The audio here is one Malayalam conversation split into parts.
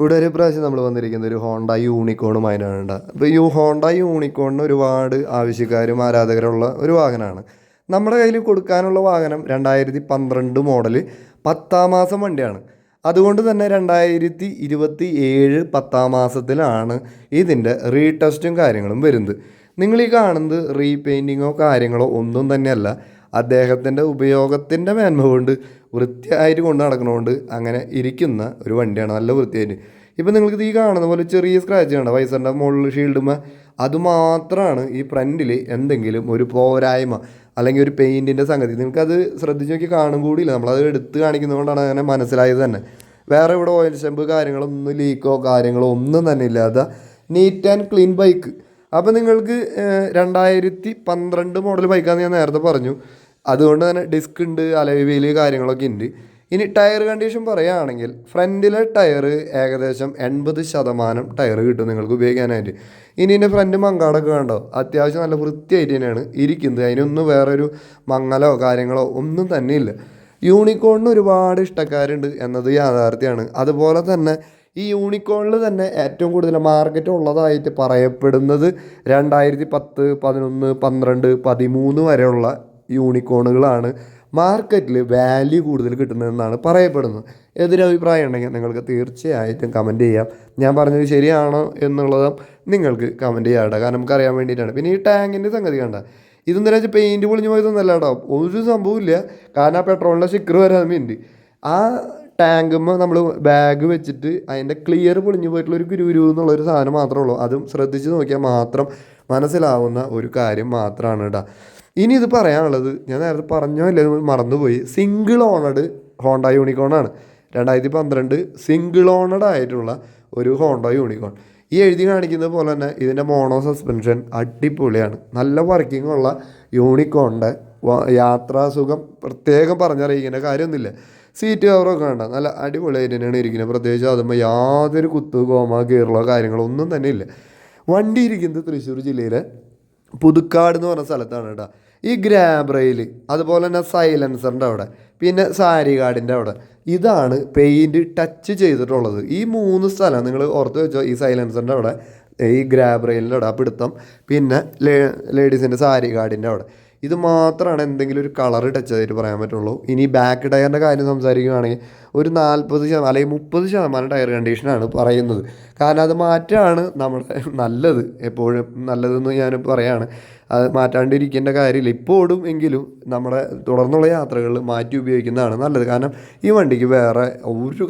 ഇവിടെ ഒരു പ്രാവശ്യം നമ്മൾ വന്നിരിക്കുന്നത് ഒരു ഹോണ്ട യൂണിക്കോണുമായിട്ടാണ് ഉണ്ടാകുക അപ്പോൾ ഈ ഹോണ്ട യൂണിക്കോണിന് ഒരുപാട് ആവശ്യക്കാരും ആരാധകരുള്ള ഒരു വാഹനമാണ്. നമ്മുടെ കയ്യിൽ കൊടുക്കാനുള്ള വാഹനം രണ്ടായിരത്തി പന്ത്രണ്ട് മോഡൽ പത്താം മാസം വണ്ടിയാണ്. അതുകൊണ്ട് തന്നെ രണ്ടായിരത്തി ഇരുപത്തി ഏഴ് പത്താം മാസത്തിലാണ് ഇതിന്റെ റീടെസ്റ്റും കാര്യങ്ങളും വരുന്നത്. നിങ്ങൾ ഈ കാണുന്നത് റീപെയിന്റിങ്ങോ കാര്യങ്ങളോ ഒന്നും തന്നെയല്ല. അദ്ദേഹത്തിന്റെ ഉപയോഗത്തിന്റെ മേന്മ കൊണ്ട് വൃത്തിയായിട്ട് കൊണ്ട് നടക്കണോണ്ട് അങ്ങനെ ഇരിക്കുന്ന ഒരു വണ്ടിയാണ് നല്ല വൃത്തിയായിട്ട്. ഇപ്പം നിങ്ങൾക്ക് ഈ കാണുന്ന പോലെ ചെറിയ സ്ക്രാച്ച് കാണാം വൈസറിന്റെ മുകളിൽ ഷീൽഡുമ അതുമാത്രമാണ് ഈ ഫ്രണ്ടിൽ എന്തെങ്കിലും ഒരു പോരായ്മ അല്ലെങ്കിൽ ഒരു പെയിന്റിന്റെ സംഗതി. നിങ്ങൾക്കത് ശ്രദ്ധിച്ച് നോക്കി കാണും കൂടിയില്ല. നമ്മളത് എടുത്ത് കാണിക്കുന്നതുകൊണ്ടാണ് അങ്ങനെ മനസ്സിലായത് തന്നെ. വേറെ ഇവിടെ ഓയിൽ സ്റ്റെമ്പ് കാര്യങ്ങളൊന്നും ലീക്കോ കാര്യങ്ങളോ ഒന്നും തന്നെ ഇല്ലാതെ നീറ്റ് ആൻഡ് ക്ലീൻ ബൈക്ക് അപ്പോൾ നിങ്ങൾക്ക് രണ്ടായിരത്തി പന്ത്രണ്ട് മോഡൽ ബൈക്കാന്ന് ഞാൻ നേരത്തെ പറഞ്ഞു. അതുകൊണ്ട് തന്നെ ഡിസ്ക് ഉണ്ട് അലവിയിൽ കാര്യങ്ങളൊക്കെ ഉണ്ട്. ഇനി ടയർ കണ്ടീഷൻ പറയുകയാണെങ്കിൽ ഫ്രണ്ടിലെ ടയർ ഏകദേശം എൺപത് ശതമാനം ടയർ കിട്ടും നിങ്ങൾക്ക് ഉപയോഗിക്കാനായിട്ട്. ഇനി എന്റെ ഫ്രണ്ട് മങ്കാടൊക്കെ കണ്ടോ? അത്യാവശ്യം നല്ല വൃത്തിയായിട്ട് തന്നെയാണ് ഇരിക്കുന്നത്. അതിനൊന്നും വേറൊരു മങ്ങലോ കാര്യങ്ങളോ ഒന്നും തന്നെ ഇല്ല. യൂണിക്കോണിന് ഒരുപാട് ഇഷ്ടക്കാരുണ്ട് എന്നത് യാഥാർത്ഥ്യമാണ്. അതുപോലെ തന്നെ ഈ യൂണിക്കോണിൽ തന്നെ ഏറ്റവും കൂടുതൽ മാർക്കറ്റ് ഉള്ളതായിട്ട് പറയപ്പെടുന്നത് രണ്ടായിരത്തി പത്ത് പതിനൊന്ന് പന്ത്രണ്ട് പതിമൂന്ന് വരെയുള്ള യൂണിക്കോണുകളാണ് മാർക്കറ്റിൽ വാല്യൂ കൂടുതൽ കിട്ടുന്നതെന്നാണ് പറയപ്പെടുന്നത്. എതിരഭിപ്രായം ഉണ്ടെങ്കിൽ നിങ്ങൾക്ക് തീർച്ചയായിട്ടും കമന്റ് ചെയ്യാം. ഞാൻ പറഞ്ഞത് ശരിയാണോ എന്നുള്ളതും നിങ്ങൾക്ക് കമന്റ് ചെയ്യാം കേട്ടോ. കാരണം നമുക്ക് അറിയാൻ വേണ്ടിയിട്ടാണ്. പിന്നെ ഈ ടാങ്കിന്റെ സംഗതി കണ്ട. ഇതും വെച്ചാൽ പെയിന്റ് പൊളിഞ്ഞു പോയതൊന്നല്ല കേട്ടോ. ഒരു സംഭവമില്ല കാരണം ആ പെട്രോളിന്റെ സ്റ്റിക്കർ വരാൻ വേണ്ടി ആ ടാങ്കുമ്പോൾ നമ്മൾ ബാഗ് വെച്ചിട്ട് അതിന്റെ ക്ലിയർ പൊളിഞ്ഞു പോയിട്ടുള്ള ഒരു ഗുരു എന്നുള്ളൊരു സാധനം മാത്രമേ ഉള്ളൂ. അതും ശ്രദ്ധിച്ച് നോക്കിയാൽ മാത്രം മനസ്സിലാവുന്ന ഒരു കാര്യം മാത്രമാണ് കേട്ടോ. ഇനി ഇത് പറയാനുള്ളത് ഞാൻ നേരത്തെ പറഞ്ഞോ ഇല്ല മറന്നുപോയി. സിംഗിൾ ഓണഡ് ഹോണ്ട യൂണിക്കോണാണ് രണ്ടായിരത്തി പന്ത്രണ്ട് സിംഗിൾ ഓണഡ് ആയിട്ടുള്ള ഒരു ഹോണ്ട യൂണിക്കോൺ ഈ എഴുതി കാണിക്കുന്നത് പോലെ തന്നെ ഇതിന്റെ മോണോ സസ്പെൻഷൻ അടിപൊളിയാണ്. നല്ല വർക്കിംഗ് ഉള്ള യൂണിക്കോണിന്റെ യാത്രാസുഖം പ്രത്യേകം പറഞ്ഞറിയിക്കേണ്ട കാര്യമൊന്നുമില്ല. സീറ്റ് കവറൊക്കെ വേണ്ട നല്ല അടിപൊളിയായിട്ട് തന്നെയാണ് ഇരിക്കുന്നത്. പ്രത്യേകിച്ച് അതുമ്പോൾ യാതൊരു കുത്തു കോമ കീറലോ കാര്യങ്ങളോ ഒന്നും തന്നെ ഇല്ല വണ്ടി ഇരിക്കുന്നത് തൃശ്ശൂർ ജില്ലയിലെ പുതുക്കാട് എന്ന് പറഞ്ഞ സ്ഥലത്താണ് കേട്ടോ. ഈ ഗ്രാബ്രയിൽ അതുപോലെ തന്നെ സൈലൻസറിന്റെ അവിടെ പിന്നെ സാരി കാർഡിന്റെ അവിടെ ഇതാണ് പെയിന്റ് ടച്ച് ചെയ്തിട്ടുള്ളത്. ഈ മൂന്ന് സ്ഥലം നിങ്ങൾ ഓർത്ത് വെച്ചോ ഈ സൈലൻസറിന്റെ അവിടെ ഈ ഗ്രാബ്രയിലിന്റെ അവിടെ പിടുത്തം പിന്നെ ലേഡീസിന്റെ സാരി കാർഡിന്റെ അവിടെ. ഇത് മാത്രമാണ് എന്തെങ്കിലും ഒരു കളർ ടച്ച് പറയാൻ പറ്റുള്ളൂ. ഇനി ബാക്ക് ടയറിന്റെ കാര്യം സംസാരിക്കുകയാണെങ്കിൽ ഒരു നാൽപ്പത് ശതമാനം അല്ലെങ്കിൽ മുപ്പത് ശതമാനം ടയർ കണ്ടീഷനാണ് പറയുന്നത്. കാരണം അത് മാറ്റാണ് നമ്മുടെ നല്ലത്. എപ്പോഴും നല്ലതെന്ന് ഞാൻ പറയാണ്. അത് മാറ്റാണ്ടിരിക്കേണ്ട കാര്യമില്ല. ഇപ്പോഴും എങ്കിലും നമ്മുടെ തുടർന്നുള്ള യാത്രകളിൽ മാറ്റി ഉപയോഗിക്കുന്നതാണ് നല്ലത്. കാരണം ഈ വണ്ടിക്ക് വേറെ ഒരു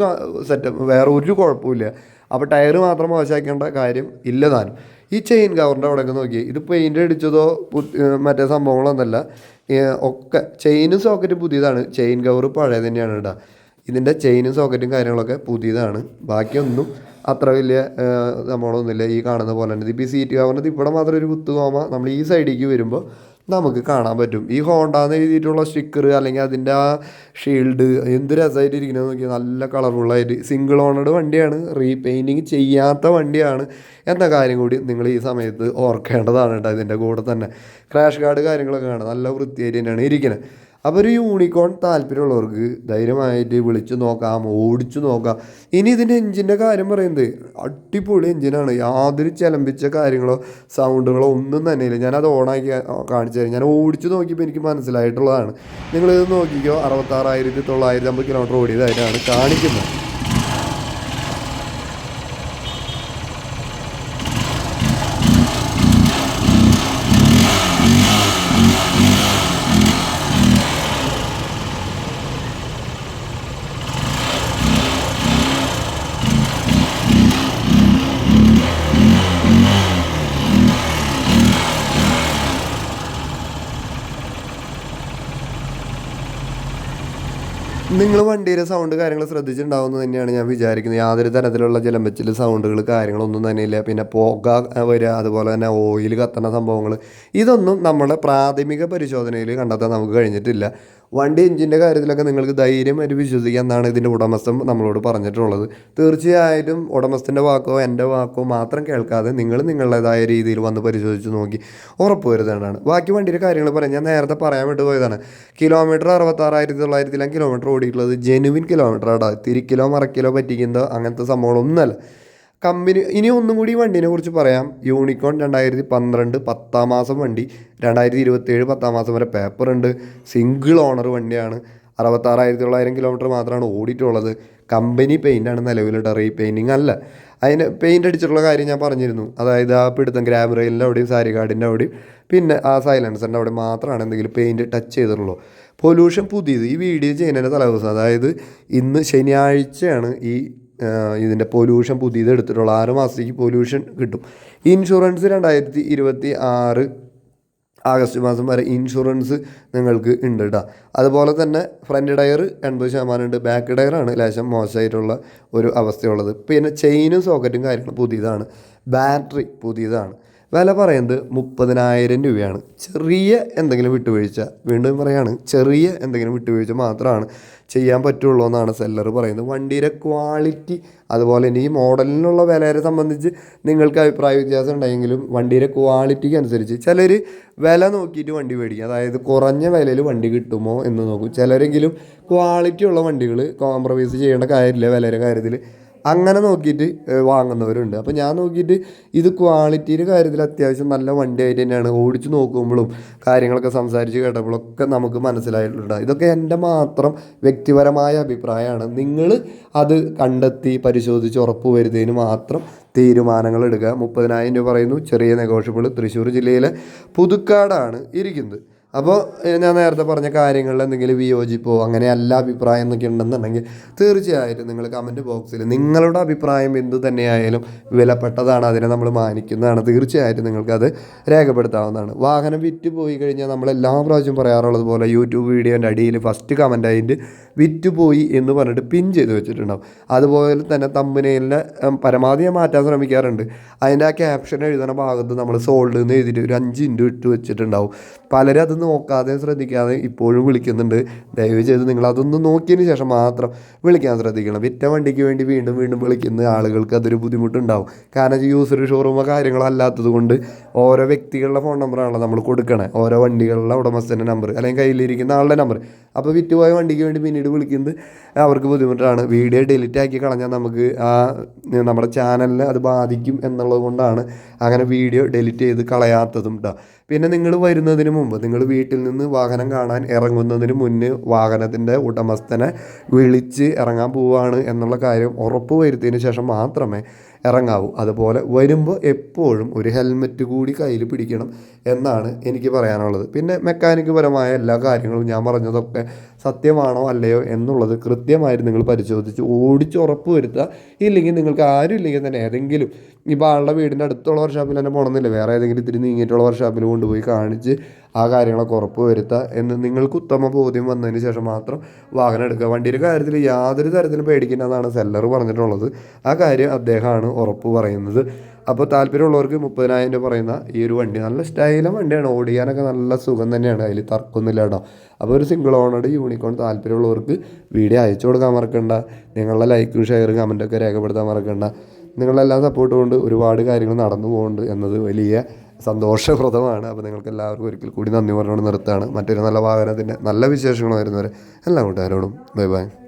സെറ്റപ്പ് വേറെ ഒരു കുഴപ്പമില്ല അപ്പോൾ ടയർ മാത്രം മോശമാക്കേണ്ട കാര്യം ഇല്ല താനും. ഈ ചെയിൻ കവറിന്റെ അവിടെയൊക്കെ നോക്കി ഇത് പെയിന്റ് അടിച്ചതോ മറ്റേ സംഭവങ്ങളൊന്നല്ല ഒക്കെ ചെയിനും സോക്കറ്റും പുതിയതാണ്. ചെയിൻ കവർ പഴയ തന്നെയാണ് കേട്ടോ. ഇതിന്റെ ചെയിനും സോക്കറ്റും കാര്യങ്ങളൊക്കെ പുതിയതാണ്. ബാക്കിയൊന്നും അത്ര വലിയ സംഭവമൊന്നുമില്ല ഈ കാണുന്ന പോലെ തന്നെ. ഇപ്പോൾ ഈ സീറ്റ് കവറിന്റെ ഇവിടെ മാത്രം ഒരു കുത്തു കോമ നമ്മൾ ഈ സൈഡിലേക്ക് വരുമ്പോൾ നമുക്ക് കാണാൻ പറ്റും. ഈ ഹോണ്ട എന്ന് എഴുതിയിട്ടുള്ള സ്റ്റിക്കർ അല്ലെങ്കിൽ അതിന്റെ ആ ഷീൽഡ് എന്ത് രസമായിട്ട് ഇരിക്കുന്നത് നോക്കിയാൽ നല്ല കളർഫുള്ളായിട്ട് സിംഗിൾ ഓണഡ് വണ്ടിയാണ് റീപെയിന്റിങ് ചെയ്യാത്ത വണ്ടിയാണ് എന്ന കാര്യം കൂടി നിങ്ങൾ ഈ സമയത്ത് ഓർക്കേണ്ടതാണ് കേട്ടോ ഇതിന്റെ കൂടെ തന്നെ. ക്രാഷ് കാർഡ് കാര്യങ്ങളൊക്കെ കാണാം നല്ല വൃത്തിയായിട്ട് തന്നെയാണ് ഇരിക്കുന്നത് അപ്പോൾ ഒരു യൂണിക്കോൺ താല്പര്യമുള്ളവർക്ക് ധൈര്യമായിട്ട് വിളിച്ച് നോക്കാം ഓടിച്ചു നോക്കാം. ഇനി ഇതിന്റെ എഞ്ചിന്റെ കാര്യം പറയുന്നത് അടിപൊളി എഞ്ചിനാണ് യാതൊരു ചിലമ്പിച്ച കാര്യങ്ങളോ സൗണ്ടുകളോ ഒന്നും തന്നെയില്ല. ഞാനത് ഓണാക്കി കാണിച്ചു തരാം. ഞാൻ ഓടിച്ചു നോക്കിയപ്പോൾ എനിക്ക് മനസ്സിലായിട്ടുള്ളതാണ്. നിങ്ങളിത് നോക്കിക്കോ. അറുപത്താറായിരത്തി തൊള്ളായിരത്തി അമ്പത് കിലോമീറ്റർ ഓടിയതായിട്ടാണ് കാണിക്കുന്നത്. നിങ്ങൾ വണ്ടിയുടെ സൗണ്ട് കാര്യങ്ങൾ ശ്രദ്ധിച്ചിട്ടുണ്ടാവുമെന്ന് തന്നെയാണ് ഞാൻ വിചാരിക്കുന്നത്. യാതൊരു തരത്തിലുള്ള ജലമ്പച്ചിൽ സൗണ്ടുകൾ കാര്യങ്ങളൊന്നും തന്നെയില്ല. പിന്നെ പുക വരിക അതുപോലെ തന്നെ ഓയിൽ കത്തണ സംഭവങ്ങൾ ഇതൊന്നും നമ്മുടെ പ്രാഥമിക പരിശോധനയിൽ കണ്ടെത്താൻ നമുക്ക് കഴിഞ്ഞിട്ടില്ല. വണ്ടി എഞ്ചിന്റെ കാര്യത്തിലൊക്കെ നിങ്ങൾക്ക് ധൈര്യമായിട്ട് വിശ്വസിക്കാം എന്നാണ് ഇതിന്റെ ഉടമസ്ഥൻ നമ്മളോട് പറഞ്ഞിട്ടുള്ളത്. തീർച്ചയായിട്ടും ഉടമസ്ഥന്റെ വാക്കോ എന്റെ വാക്കോ മാത്രം കേൾക്കാതെ നിങ്ങൾ നിങ്ങളുടേതായ രീതിയിൽ വന്ന് പരിശോധിച്ച് നോക്കി ഉറപ്പ് വരുത്തേണ്ടതാണ്. ബാക്കി വണ്ടിയുടെ കാര്യങ്ങൾ പറയാം. ഞാൻ നേരത്തെ പറയാൻ വേണ്ടി പോയതാണ്. കിലോമീറ്റർ അറുപത്താറായിരത്തി തൊള്ളായിരത്തിലാണ് കിലോമീറ്റർ ഓടിയിട്ടുള്ളത് ജെനുവിൻ കിലോമീറ്റർ ആടാ. തിരിക്കിലോ കിലോ മറക്കിലോ പറ്റിക്കുന്നതോ അങ്ങനത്തെ സംഭവങ്ങളൊന്നുമല്ല. കമ്പനി ഇനി ഒന്നും കൂടി വണ്ടിനെ കുറിച്ച് പറയാം. യൂണിക്കോൺ രണ്ടായിരത്തി പന്ത്രണ്ട് പത്താം മാസം വണ്ടി രണ്ടായിരത്തി ഇരുപത്തേഴ് പത്താം മാസം വരെ പേപ്പർ ഉണ്ട് സിംഗിൾ ഓണർ വണ്ടിയാണ്. അറുപത്താറായിരത്തി തൊള്ളായിരം കിലോമീറ്റർ മാത്രമാണ് ഓടിയിട്ടുള്ളത്. കമ്പനി പെയിന്റാണ് റീ പെയിന്റിങ് അല്ല. അതിന് പെയിന്റ് അടിച്ചിട്ടുള്ള കാര്യം ഞാൻ പറഞ്ഞിരുന്നു. അതായത് ആ പിടുത്തം ഗ്രാബ് റെയിലിന്റെ അവിടെയും സാരി കാർഡിന്റെ അവിടെയും പിന്നെ ആ സൈലൻസറിന്റെ അവിടെ മാത്രമാണ് എന്തെങ്കിലും പെയിന്റ് ടച്ച് ചെയ്തിട്ടുള്ളൂ. പൊല്യൂഷൻ പുതിയത് ഈ വീഡിയോ ചെയ്യുന്നതിന്റെ തലേദിവസം അതായത് ഇന്ന് ശനിയാഴ്ചയാണ് ഈ ഇതിന്റെ പൊല്യൂഷൻ പുതിയത് എടുത്തിട്ടുള്ളൂ ആറ് മാസത്തേക്ക് പൊല്യൂഷൻ കിട്ടും. ഇൻഷുറൻസ് രണ്ടായിരത്തി ഇരുപത്തി ആറ് ആഗസ്റ്റ് മാസം വരെ ഇൻഷുറൻസ് നിങ്ങൾക്ക് ഉണ്ട് കേട്ടോ അതുപോലെ തന്നെ ഫ്രണ്ട് ടയർ എൺപത് ശതമാനം ഉണ്ട് ബാക്ക് ടയറാണ് ലേശം മോശമായിട്ടുള്ള ഒരു അവസ്ഥയുള്ളത്. പിന്നെ ചെയിനും സോക്കറ്റും കാര്യങ്ങളും പുതിയതാണ്. ബാറ്ററി പുതിയതാണ്. വില പറയുന്നത് മുപ്പതിനായിരം രൂപയാണ്. ചെറിയ എന്തെങ്കിലും വിട്ടുവീഴ്ച വീണ്ടും പറയാണ് ചെറിയ എന്തെങ്കിലും വിട്ടുവീഴ്ച മാത്രമാണ് ചെയ്യാൻ പറ്റുള്ളൂ എന്നാണ് സെല്ലർ പറയുന്നത്. വണ്ടിയുടെ ക്വാളിറ്റി അതുപോലെ തന്നെ ഈ മോഡലിനുള്ള വിലയെ സംബന്ധിച്ച് നിങ്ങൾക്ക് അഭിപ്രായ വ്യത്യാസം ഉണ്ടെങ്കിലും വണ്ടിയുടെ ക്വാളിറ്റിക്ക് അനുസരിച്ച് ചിലർ വില നോക്കിയിട്ട് വണ്ടി മേടിക്കും. അതായത് കുറഞ്ഞ വിലയിൽ വണ്ടി കിട്ടുമോ എന്ന് നോക്കും. ചിലരെങ്കിലും ക്വാളിറ്റി ഉള്ള വണ്ടികൾ കോംപ്രമൈസ് ചെയ്യേണ്ട കാര്യമില്ല വിലയുടെ കാര്യത്തിൽ. അങ്ങനെ നോക്കിയിട്ട് വാങ്ങുന്നവരുണ്ട്. അപ്പോൾ ഞാൻ നോക്കിയിട്ട് ഇത് ക്വാളിറ്റിയുടെ കാര്യത്തിൽ അത്യാവശ്യം നല്ല വണ്ടിയായിട്ട് തന്നെയാണ്. ഓടിച്ച് നോക്കുമ്പോഴും കാര്യങ്ങളൊക്കെ സംസാരിച്ച് കേട്ടപ്പോഴൊക്കെ നമുക്ക് മനസ്സിലായിട്ടുണ്ട്. ഇതൊക്കെ എന്റെ മാത്രം വ്യക്തിപരമായ അഭിപ്രായമാണ്. നിങ്ങൾ അത് കണ്ടെത്തി പരിശോധിച്ച് ഉറപ്പ് വരുന്നതിന് മാത്രം തീരുമാനങ്ങൾ എടുക്കുക. മുപ്പതിനായിരം രൂപ പറയുന്നു. ചെറിയ നെഗോഷ്യബിൾ തൃശ്ശൂർ ജില്ലയിലെ പുതുക്കാടാണ് ഇരിക്കുന്നത്. അപ്പോൾ ഞാൻ നേരത്തെ പറഞ്ഞ കാര്യങ്ങളിൽ എന്തെങ്കിലും വിയോജിപ്പോ അങ്ങനെ അല്ല അഭിപ്രായം എന്നൊക്കെ ഉണ്ടെന്നുണ്ടെങ്കിൽ തീർച്ചയായിട്ടും നിങ്ങൾ കമന്റ് ബോക്സിൽ നിങ്ങളുടെ അഭിപ്രായം എന്ത് തന്നെയായാലും വിലപ്പെട്ടതാണ് അതിനെ നമ്മൾ മാനിക്കുന്നതാണ്. തീർച്ചയായിട്ടും നിങ്ങൾക്കത് രേഖപ്പെടുത്താവുന്നതാണ്. വാഹനം വിറ്റ് പോയി കഴിഞ്ഞാൽ നമ്മൾ എല്ലാ പ്രാവശ്യം പറയാറുള്ളത് പോലെ യൂട്യൂബ് വീഡിയോന്റെ അടിയിൽ ഫസ്റ്റ് കമന്റ് ആയിട്ട് വിറ്റ് പോയി എന്ന് പറഞ്ഞിട്ട് പിൻ ചെയ്ത് വെച്ചിട്ടുണ്ടാവും. അതുപോലെ തന്നെ തമ്പനയിലെ പരമാവധി ഞാൻ മാറ്റാൻ ശ്രമിക്കാറുണ്ട്. അതിന്റെ ആ ക്യാപ്ഷൻ എഴുതുന്ന ഭാഗത്ത് നമ്മൾ സോൾഡ് എന്ന് എഴുതിയിട്ട് ഒരു അഞ്ച് ഇന്റു ഇട്ട് വെച്ചിട്ടുണ്ടാവും. പലരും അത് നോക്കാതെ ശ്രദ്ധിക്കാതെ ഇപ്പോഴും വിളിക്കുന്നുണ്ട്. ദയവ് ചെയ്ത് നിങ്ങൾ അതൊന്ന് നോക്കിയതിന് ശേഷം മാത്രം വിളിക്കാൻ ശ്രദ്ധിക്കണം. വിറ്റ വണ്ടിക്ക് വേണ്ടി വീണ്ടും വീണ്ടും വിളിക്കുന്ന ആളുകൾക്ക് അതൊരു ബുദ്ധിമുട്ടുണ്ടാവും. കാരണം യൂസർ ഷോറൂമോ കാര്യങ്ങളോ അല്ലാത്തത് കൊണ്ട് ഓരോ വ്യക്തികളുടെ ഫോൺ നമ്പറാണല്ലോ നമ്മൾ കൊടുക്കണേ. ഓരോ വണ്ടികളുടെ ഉടമസ്ഥന്റെ നമ്പർ അല്ലെങ്കിൽ കയ്യിലിരിക്കുന്ന ആളുടെ നമ്പർ അപ്പോൾ വിറ്റുപോയ വണ്ടിക്ക് വേണ്ടി പിന്നീട് വിളിക്കുന്നത് അവർക്ക് ബുദ്ധിമുട്ടാണ്. വീഡിയോ ഡിലീറ്റ് ആക്കി കളഞ്ഞാൽ നമുക്ക് ആ നമ്മുടെ ചാനലിനെ അത് ബാധിക്കും എന്നുള്ളത് കൊണ്ടാണ് അങ്ങനെ വീഡിയോ ഡിലീറ്റ് ചെയ്ത് കളയാത്തതും കേട്ടോ പിന്നെ നിങ്ങൾ വരുന്നതിന് മുമ്പ് നിങ്ങൾ വീട്ടിൽ നിന്ന് വാഹനം കാണാൻ ഇറങ്ങുന്നതിന് മുന്നേ വാഹനത്തിന്റെ ഉടമസ്ഥനെ വിളിച്ച് ഇറങ്ങാൻ പോവുകയാണ് എന്നുള്ള കാര്യം ഉറപ്പ് വരുത്തിയതിന് ശേഷം മാത്രമേ ഇറങ്ങാവൂ. അതുപോലെ വരുമ്പോൾ എപ്പോഴും ഒരു ഹെൽമെറ്റ് കൂടി കയ്യിൽ പിടിക്കണം എന്നാണ് എനിക്ക് പറയാനുള്ളത്. പിന്നെ മെക്കാനിക് പരമായ എല്ലാ കാര്യങ്ങളും ഞാൻ പറഞ്ഞതൊക്കെ സത്യമാണോ അല്ലയോ എന്നുള്ളത് കൃത്യമായിട്ട് നിങ്ങൾ പരിശോധിച്ച് ഓടിച്ചുറപ്പ് വരുത്തുക. ഇല്ലെങ്കിൽ നിങ്ങൾക്ക് ആരും ഇല്ലെങ്കിൽ തന്നെ ഏതെങ്കിലും ഇപ്പോൾ ആളുടെ വീടിന്റെ അടുത്തുള്ള വർഷാപ്പിൽ തന്നെ പോകണമെന്നില്ല. വേറെ ഏതെങ്കിലും ഇത്തിരി നീങ്ങിയിട്ടുള്ള വർഷാപ്പിൽ കൊണ്ടുപോയി കാണിച്ച് ആ കാര്യങ്ങളൊക്കെ ഉറപ്പ് വരുത്തുക എന്ന് നിങ്ങൾക്ക് ഉത്തമ ബോധ്യം വന്നതിന് ശേഷം മാത്രം വാഹനം എടുക്കുക. വണ്ടിയുടെ കാര്യത്തിൽ യാതൊരു തരത്തിലും പേടിക്കേണ്ടതാണ് സെല്ലർ പറഞ്ഞിട്ടുള്ളത്. ആ കാര്യം അദ്ദേഹമാണ് ഉറപ്പ് പറയുന്നത്. അപ്പോൾ താല്പര്യമുള്ളവർക്ക് മുപ്പതിനായിരം രൂപ പറയുന്ന ഈ ഒരു വണ്ടി നല്ല സ്റ്റൈലും വണ്ടിയാണ്. ഓടിക്കാനൊക്കെ നല്ല സുഖം തന്നെയാണ്. അതിൽ തർക്കമൊന്നുമില്ല കേട്ടോ. അപ്പോൾ ഒരു സിംഗിൾ ഓണറുടെ യൂണിക്കോൺ താല്പര്യമുള്ളവർക്ക് വീഡിയോ അയച്ചു കൊടുക്കാൻ മറക്കണ്ട. നിങ്ങളുടെ ലൈക്കും ഷെയറും കമന്റൊക്കെ രേഖപ്പെടുത്താൻ മറക്കണ്ട. നിങ്ങളെല്ലാം സപ്പോർട്ട് കൊണ്ട് ഒരുപാട് കാര്യങ്ങൾ നടന്നു പോകുന്നുണ്ട് എന്നത് വലിയ സന്തോഷപ്രദമാണ്. അപ്പോൾ നിങ്ങൾക്ക് എല്ലാവർക്കും ഒരിക്കൽ കൂടി നന്ദി പറഞ്ഞുകൊണ്ട് നിർത്താണ് മറ്റൊരു നല്ല വാഹനത്തിന്റെ നല്ല വിശേഷങ്ങൾ വരുന്നവരെ എല്ലാ കൂട്ടുകാരോടും ബൈ ബൈ.